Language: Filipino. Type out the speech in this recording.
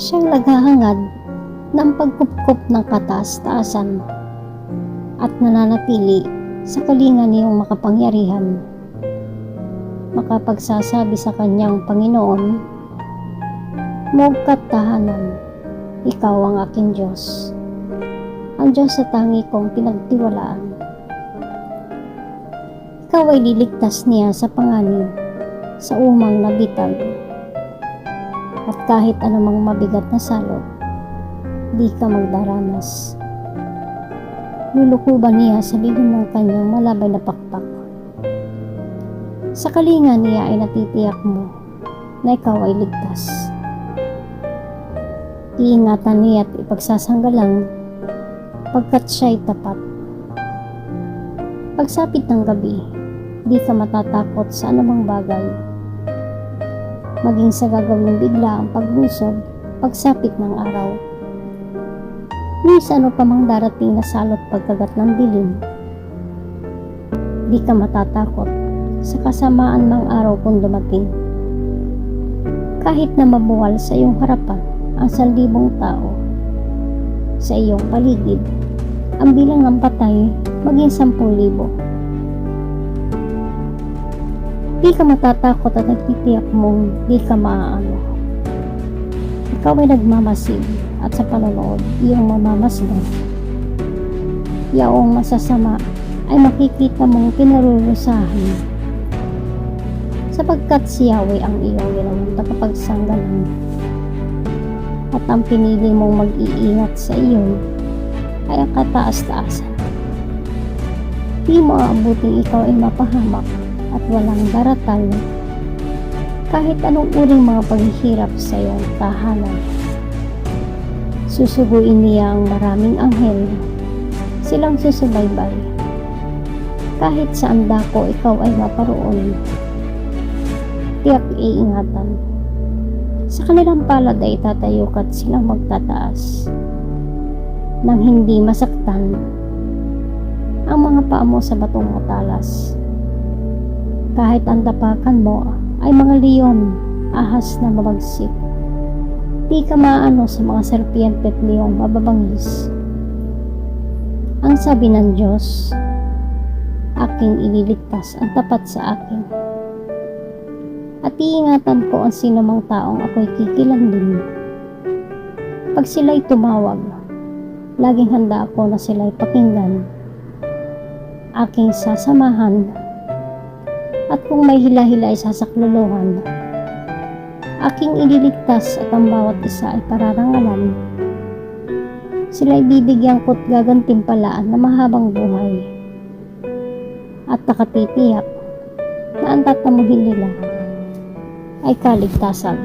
Siyang naghahangad ng pagkupkup ng kataas-taasan at nananatili sa kalinga niyong makapangyarihan. Makapagsasabi sa kanyang Panginoon, Mugkat tahanan, ikaw ang aking Diyos, ang Diyos sa tangi kong pinagtiwalaan. Ikaw ay liligtas niya sa panganib, sa umang nabitag, at kahit anumang mabigat na salot, di ka magdaranas. Lulukuban niya sa lilim ng kanyang malabay na pakpak. Sa kalinga niya ay natitiyak mo na ikaw ay ligtas. Iingatan niya at ipagsasanggalang pagkat siya'y tapat. Pagsapit ng gabi, di ka matatakot sa anumang bagay. Maging sa gagawing bigla ang paglusog, pagsapit ng araw. Ni sa ano pa mang darating na salot pagkagat ng dilim. Di ka matatakot sa kasamaan ng araw kung dumating. Kahit na mabuwal sa iyong harapan ang sandibong tao sa iyong paligid, ang bilang ng patay maging sampung libo. Di ka matatakot at nagtitiyak mong di ka maaano. Ikaw ay nagmamasid at sa panonood, iyong mamamasdan. Yaong masasama ay makikita mong pinarurusahan sapagkat si Yahweh ang iyong ginawang tagapagsanggalan at ang pinili mong mag-iingat sa iyo ay ang kataas-taasan. Di mo ikaw ay mapahamak at walang daratal kahit anong uring mga paghihirap sa iyong tahanan. Susuguin niya ang maraming anghel, silang susubaybay. Kahit saan dako ikaw ay maparoon, tiyak iingatan. Sa kanilang palad ay tatayo ka't silang magtataas nang hindi masaktan ang mga paa mo sa batong matalas. Kahit ang tapakan mo ay mga leon, ahas na mabagsik. Di ka maano sa mga serpiente at leong mababangis. Ang sabi ng Diyos, aking ililigtas ang tapat sa akin. At iingatan ko ang sinumang taong ako'y kikilandin. Pag sila'y tumawag, laging handa ako na sila'y pakinggan. Aking sasamahan at kung may hila-hila ay sasakluluhan. Aking ililigtas at ang bawat isa ay pararangalan. Sila'y bibigyan ko't gagantimpalaan na mahabang buhay. At nakatitiyak na ang tatamuhin nila ay kaligtasan.